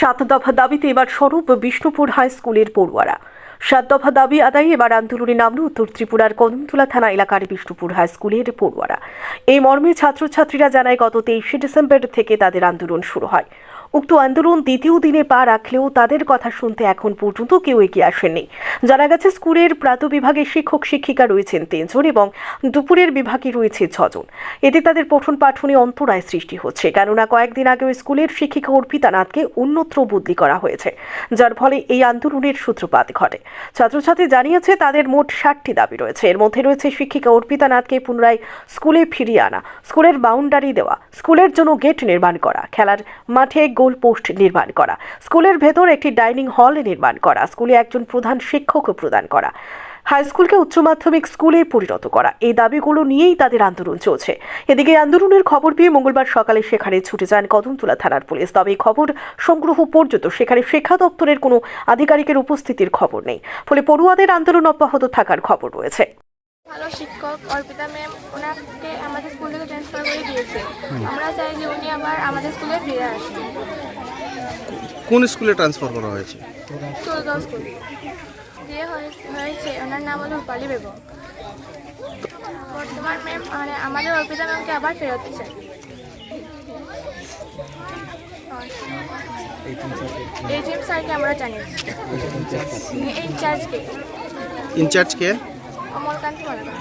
সাত দফা দাবিতে এবার স্বরূপ বিষ্ণুপুর হাই স্কুলের পড়ুয়ারা। সাত দফা দাবি আদায়ে এবার আন্দোলনে নামল উত্তর ত্রিপুরার কদমতলা থানা এলাকার বিষ্ণুপুর হাই স্কুলের পড়ুয়ারা। এই মর্মে ছাত্রছাত্রীরা জানায়, গত তেইশে ডিসেম্বর থেকে তাদের আন্দোলন শুরু হয়। উক্ত আন্দোলন দ্বিতীয় দিনে পা রাখলেও তাদের কথা শুনতে এখন পর্যন্ত কেউ এগিয়ে আসেননি। জানা গেছে, স্কুলের প্রাত বিভাগের শিক্ষক শিক্ষিকা রয়েছেন তিনজন এবং দুপুরের বিভাগে রয়েছে ছজন। এতে তাদের পঠন পাঠনে অন্তরায় সৃষ্টি হচ্ছে। কেননা, কয়েকদিন আগে ওই স্কুলের শিক্ষিকা অর্পিতা নাথকে অন্যত্র বদলি করা হয়েছে, যার ফলে এই আন্দোলনের সূত্রপাত ঘটে। ছাত্রছাত্রী জানিয়েছে, তাদের মোট ষাটটি দাবি রয়েছে। এর মধ্যে রয়েছে, শিক্ষিকা অর্পিতা নাথকে পুনরায় স্কুলে ফিরিয়ে আনা, স্কুলের বাউন্ডারি দেওয়া, স্কুলের জন্য গেট নির্মাণ করা, খেলার মাঠে গোল পোস্ট নির্মাণ করা। স্কুলের ভেতর একটি ডাইনিং হল নির্মাণ করা, স্কুলে একজন প্রধান শিক্ষক প্রদান করা। হাই স্কুলকে উচ্চ মাধ্যমিক স্কুলে পরিণত করা, এই দাবিগুলো নিয়েই তাদের আন্দোলন চলছে। এদিকে আন্দোলনের খবর পেয়ে মঙ্গলবার সকালে সেখানে ছুটে যান কদমতলা থানার পুলিশ, তবে খবর সংগ্রহ পর্যন্ত সেখানে শিক্ষা দপ্তরের কোনো আধিকারিকের উপস্থিতির খবর নেই। ফলে পড়ুয়াদের আন্দোলন অব্যাহত থাকার খবর রয়েছে। ভালো শিক্ষক অর্পিতা ম্যাম, ওনাকে আমাদের স্কুল থেকে ট্রান্সফার করে দিয়েছে আমরা চাই যে উনি আবার আমাদের স্কুলে ফিরে আসবেন কোন স্কুলে ট্রান্সফার করা হয়েছে? চৌগাঁও স্কুল। দিয়ে হয়েছে হয়েছে ওনার নাম হলো রূপালী বেগম। বর্তমান ম্যাম মানে আমাদের অর্পিতা ম্যামকে আবার ফেরত চাই। জিম স্যারকে আমরা ইনচার্জকে ইনচার্জ কে। অমলকান্ত মালাকা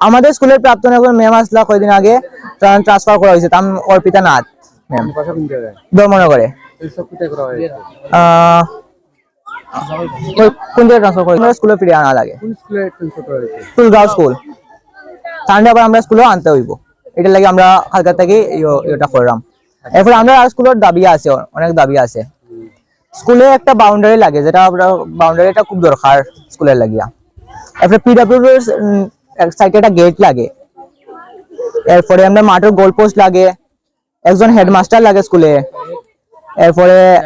আমাদের স্কুলের প্রাক্তন একজন ম্যাম আসলা কয়েকদিন আগে। ট্রান্সফার করা হয়েছে। তার অর্পিতা নাথ ম্যাম ধর্মনগরে কোন জায়গায় স্কুলে ফিরে আনা লাগে। ফুলগাঁও স্কুল। তাহলে আবার আমরা স্কুলে আনতে হইব। এটার লাগে আমরা হালকা থেকে ইয়ো- ইয়োটা করলাম। এরপর আমরা আর স্কুলের দাবি আছে, অনেক দাবি আছে। স্কুলে একটা বাউন্ডারি লাগে, যেটা আমরা বাউন্ডারিটা খুব দরকার স্কুলের লাগিয়া। এরপরে পিডাব্লিউড সাইডে একটা গেট লাগে। এরপরে আমরা মাঠের গোল পোস্ট লাগে। একজন হেডমাস্টার লাগে স্কুলে এরপরে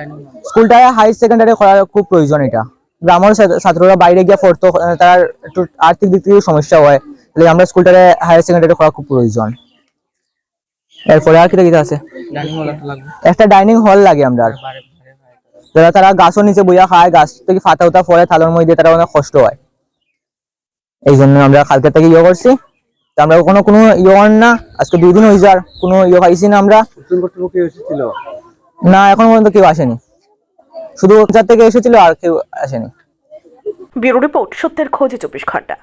স্কুলটা হাই সেকেন্ডারি করার খুব প্রয়োজন এটা। গ্রামের ছাত্র- ছাত্ররা বাইরে গিয়ে পড়তো তার একটু আর্থিক দিক থেকে সমস্যা হয়। তাহলে আমরা স্কুলটারে হায়ার সেকেন্ডারি করা খুব প্রয়োজন। এরপরে আর কিটা কিটা আছে? একটা ডাইনিং হল লাগে আমরা। যারা তারা গাছও নিচে বইয়া খায় গাছ থেকে ফাতা উতা পড়ে থালোর মধ্যে তারা অনেক কষ্ট হয়। এই জন্য আমরা কালকে থেকে ইয়ে করছি। তো আমরা কোনো কোনো ইয়ে হন না। আজকে দুই দিন হয়েছে আর কোনো ইয়ে খাইছি না আমরা। না এখন পর্যন্ত কেউ আসেনি। শুধু যার থেকে এসেছিল আর কেউ আসেনি। ব্যুরো রিপোর্ট সত্যের খোঁজে চব্বিশ ঘণ্টা।